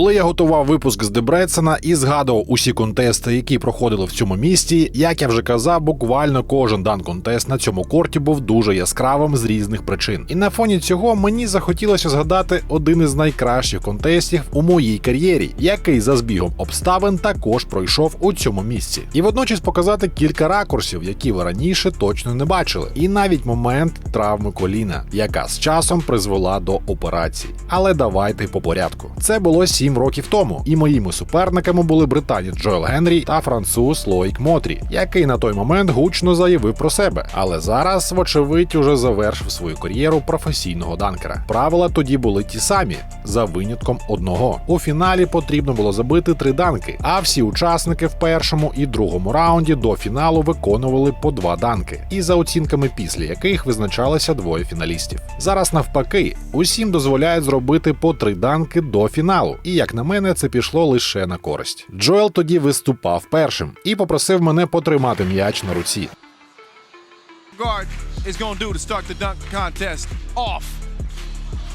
Коли я готував випуск з Дебрецена і згадував усі контести, які проходили в цьому місті, як я вже казав, буквально кожен дан контест на цьому корті був дуже яскравим з різних причин. І на фоні цього мені захотілося згадати один із найкращих контестів у моїй кар'єрі, який за збігом обставин також пройшов у цьому місці, і водночас показати кілька ракурсів, які ви раніше точно не бачили, і навіть момент травми коліна, яка з часом призвела до операції. Але давайте по порядку. Це було 7 років тому, і моїми суперниками були британець Джоел Генрі та француз Лоїк Мотрі, який на той момент гучно заявив про себе. Але зараз, вочевидь, уже завершив свою кар'єру професійного данкера. Правила тоді були ті самі, за винятком одного. У фіналі потрібно було забити три данки, а всі учасники в першому і другому раунді до фіналу виконували по два данки, і за оцінками після яких визначалися двоє фіналістів. Зараз навпаки, усім дозволяють зробити по три данки до фіналу. І як на мене, це пішло лише на користь. Джоел тоді виступав першим і попросив мене потримати м'яч на руці.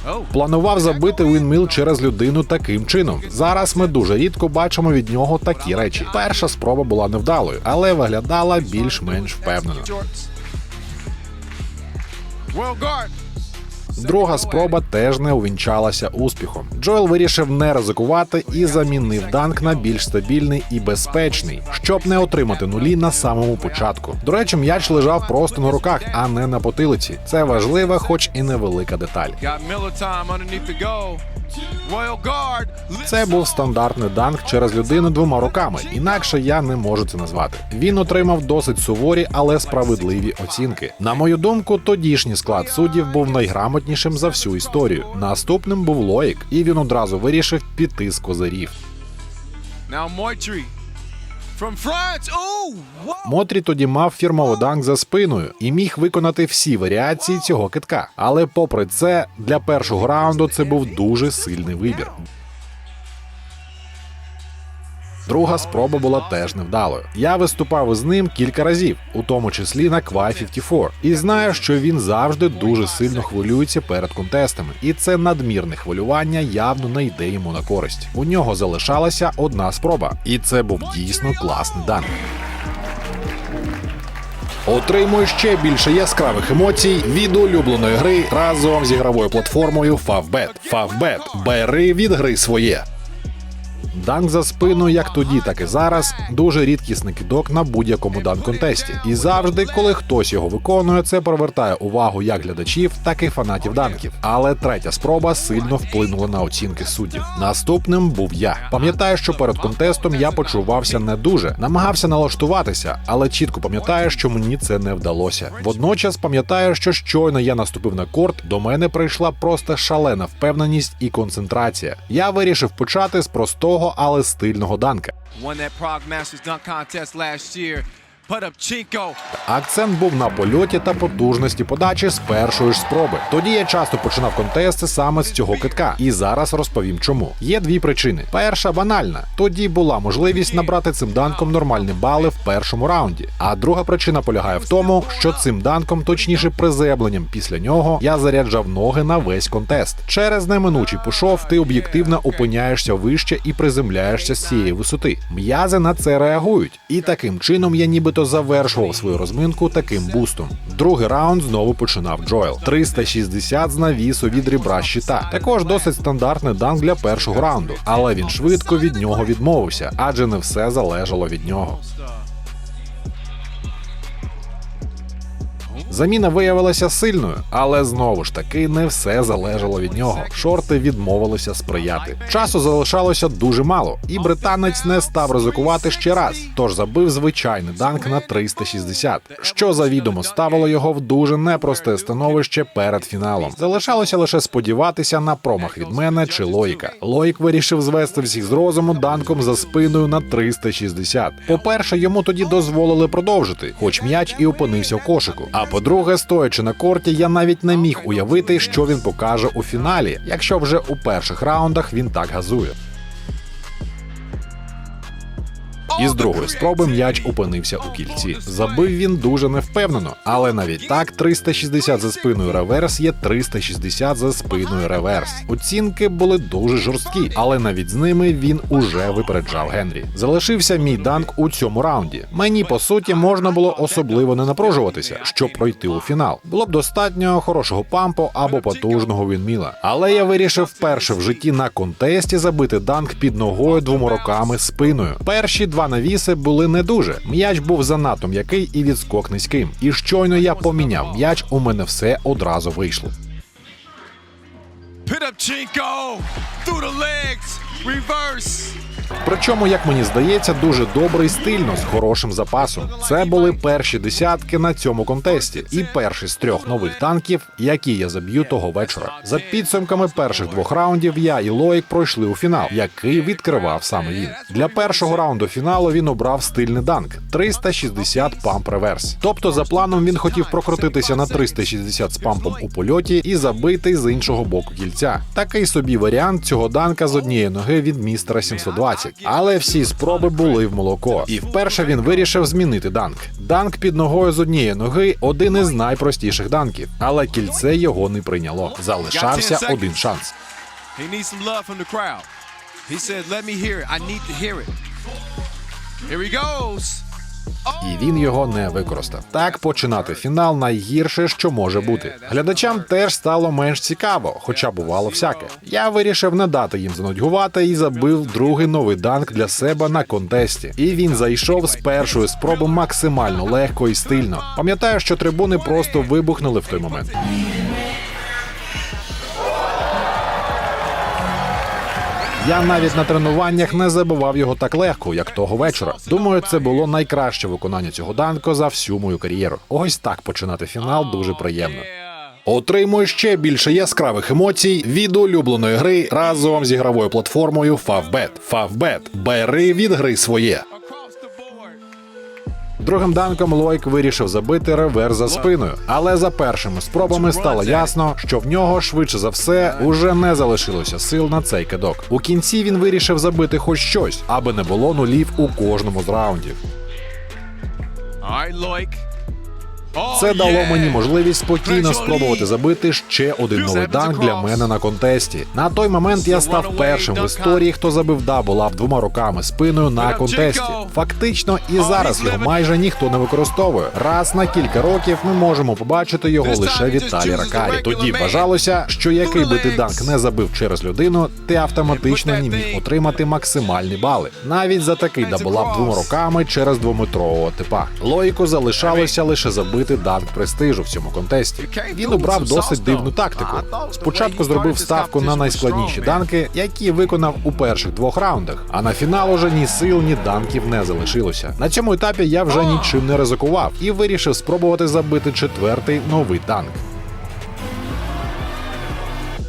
Oh, Планував забити Вінміл через людину таким чином. Зараз ми дуже рідко бачимо від нього такі речі. Перша спроба була невдалою, але виглядала більш-менш впевнено. Друга спроба теж не увінчалася успіхом. Джоел вирішив не ризикувати і замінив данк на більш стабільний і безпечний, щоб не отримати нулі на самому початку. До речі, м'яч лежав просто на руках, а не на потилиці. Це важлива, хоч і невелика деталь. Royal guard. Це був стандартний данк через людину двома руками. Інакше я не можу це назвати. Він отримав досить суворі, але справедливі оцінки. На мою думку, тодішній склад суддів був найграмотнішим за всю історію. Наступним був Лоїк, і він одразу вирішив піти з козирів. Мотрі тоді мав фірмовий данк за спиною і міг виконати всі варіації цього китка. Але попри це, для першого раунду це був дуже сильний вибір. Друга спроба була теж невдалою. Я виступав із ним кілька разів, у тому числі на Квай 54, і знаю, що він завжди дуже сильно хвилюється перед контестами, і це надмірне хвилювання явно не йде йому на користь. У нього залишалася одна спроба, і це був дійсно класний данк. Отримуй ще більше яскравих емоцій від улюбленої гри разом з ігровою платформою Favbet. Favbet. Бери від гри своє. Данк за спину, як тоді, так і зараз, дуже рідкісний кидок на будь-якому дан-контесті. І завжди, коли хтось його виконує, це привертає увагу як глядачів, так і фанатів данків. Але третя спроба сильно вплинула на оцінки суддів. Наступним був я. Пам'ятаю, що перед контестом я почувався не дуже, намагався налаштуватися, але чітко пам'ятаю, що мені це не вдалося. Водночас пам'ятаю, що щойно я наступив на корт, до мене прийшла просто шалена впевненість і концентрація. Я вирішив почати з простого, але стильного данка. Акцент був на польоті та потужності подачі з першої ж спроби. Тоді я часто починав контести саме з цього китка, і зараз розповім чому. Є дві причини. Перша банальна. Тоді була можливість набрати цим данком нормальні бали в першому раунді. А друга причина полягає в тому, що цим данком, точніше приземленням після нього, я заряджав ноги на весь контест. Через неминучий пушов ти об'єктивно опиняєшся вище і приземляєшся з цієї висоти. М'язи на це реагують, і таким чином я нібито завершував свою розминку таким бустом. Другий раунд знову починав Джоел. 360 з навісу від ребра щита. Також досить стандартний данк для першого раунду, але він швидко від нього відмовився, адже не все залежало від нього. Заміна виявилася сильною, але знову ж таки не все залежало від нього. Шорти відмовилися сприяти. Часу залишалося дуже мало, і британець не став ризикувати ще раз. Тож забив звичайний данк на 360, що завідомо ставило його в дуже непросте становище перед фіналом. Залишалося лише сподіватися на промах від мене чи лоїка. Лоїк вирішив звести всіх з розуму данком за спиною на 360. По-перше, йому тоді дозволили продовжити, хоч м'яч і опинився в кошику. А по-друге, стоячи на корті, я навіть не міг уявити, що він покаже у фіналі, якщо вже у перших раундах він так газує. І з другої спроби м'яч опинився у кільці. Забив він дуже невпевнено, але навіть так 360 за спиною реверс є 360 за спиною реверс. Оцінки були дуже жорсткі, але навіть з ними він уже випереджав Генрі. Залишився мій данк у цьому раунді. Мені по суті можна було особливо не напружуватися, щоб пройти у фінал. Було б достатньо хорошого пампу або потужного вінміла. Але я вирішив вперше в житті на контесті забити данк під ногою двома руками спиною. Перші два навіси були не дуже. М'яч був занадто м'який і відскок низьким. І щойно я поміняв м'яч, у мене все одразу вийшло. Chinko through the legs. Reverse. Причому, як мені здається, дуже добре і стильно з хорошим запасом. Це були перші десятки на цьому контесті, і перший з трьох нових танків, які я заб'ю того вечора. За підсумками перших двох раундів я і Лоїк пройшли у фінал, який відкривав саме він. Для першого раунду фіналу він обрав стильний данк 360 памп реверс. Тобто, за планом він хотів прокрутитися на 360 з пампом у польоті і забити з іншого боку кільця. Такий собі варіант цього данка з однієї ноги від містера 720. Але всі спроби були в молоко. І вперше він вирішив змінити данк. Данк під ногою з однієї ноги один із найпростіших данків, але кільце його не прийняло. Залишався один шанс. Here he goes. І він його не використав. Так починати фінал найгірше, що може бути. Глядачам теж стало менш цікаво, хоча бувало всяке. Я вирішив не дати їм занудьгувати і забив другий новий данк для себе на контесті. І він зайшов з першої спроби максимально легко і стильно. Пам'ятаю, що трибуни просто вибухнули в той момент. Я навіть на тренуваннях не забував його так легко, як того вечора. Думаю, це було найкраще виконання цього данку за всю мою кар'єру. Ось так починати фінал дуже приємно. Отримуй ще більше яскравих емоцій від улюбленої гри разом з ігровою платформою Favbet. Favbet. Бери від гри своє. Другим данком Лойк вирішив забити реверс за спиною, але за першими спробами стало ясно, що в нього швидше за все уже не залишилося сил на цей кидок. У кінці він вирішив забити хоч щось, аби не було нулів у кожному з раундів. All. Це дало мені можливість спокійно спробувати забити ще один новий данк для мене на контесті. На той момент я став першим в історії, хто забив даблап двома руками спиною на контесті. Фактично, і зараз його майже ніхто не використовує. Раз на кілька років ми можемо побачити його лише від Талі Ракарі. Тоді вважалося, що який би ти данк не забив через людину, ти автоматично не міг отримати максимальні бали. Навіть за такий даблап двома руками через двометрового типа. Лоїку залишалося лише забити данк престижу в цьому контесті. Він обрав досить дивну тактику. Спочатку зробив ставку на найскладніші данки, які виконав у перших двох раундах. А на фінал уже ні сил, ні данків не залишилося. На цьому етапі я вже нічим не ризикував і вирішив спробувати забити четвертий новий данк.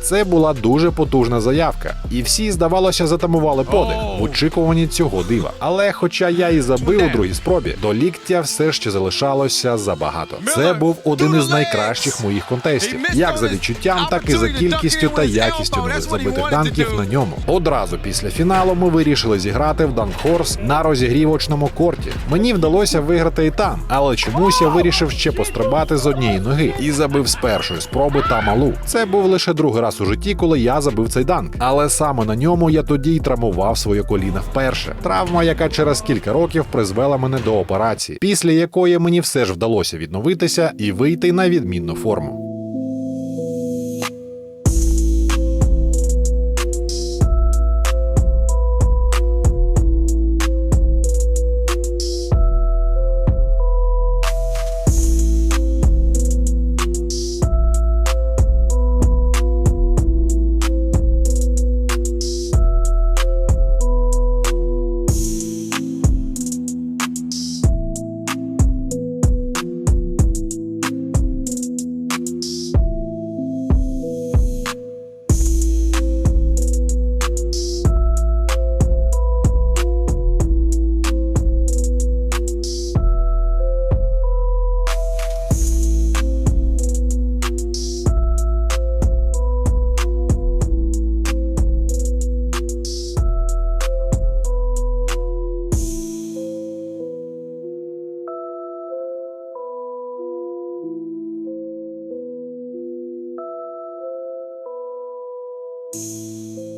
Це була дуже потужна заявка, і всі, здавалося, затамували подих в очікуванні цього дива. Але, хоча я і забив у другій спробі, до ліктя все ще залишалося забагато. Це був один із найкращих моїх контестів, як за відчуттям, так і за кількістю та якістю нових забитих данків на ньому. Одразу після фіналу ми вирішили зіграти в Данкхорс на розігрівочному корті. Мені вдалося виграти і там, але чомусь я вирішив ще пострибати з однієї ноги і забив з першої спроби та малу. Це був лише другий раз у житті, коли я забив цей данк. Але саме на ньому я тоді й травмував своє коліна вперше. Травма, яка через кілька років призвела мене до операції, після якої мені все ж вдалося відновитися і вийти на відмінну форму. Música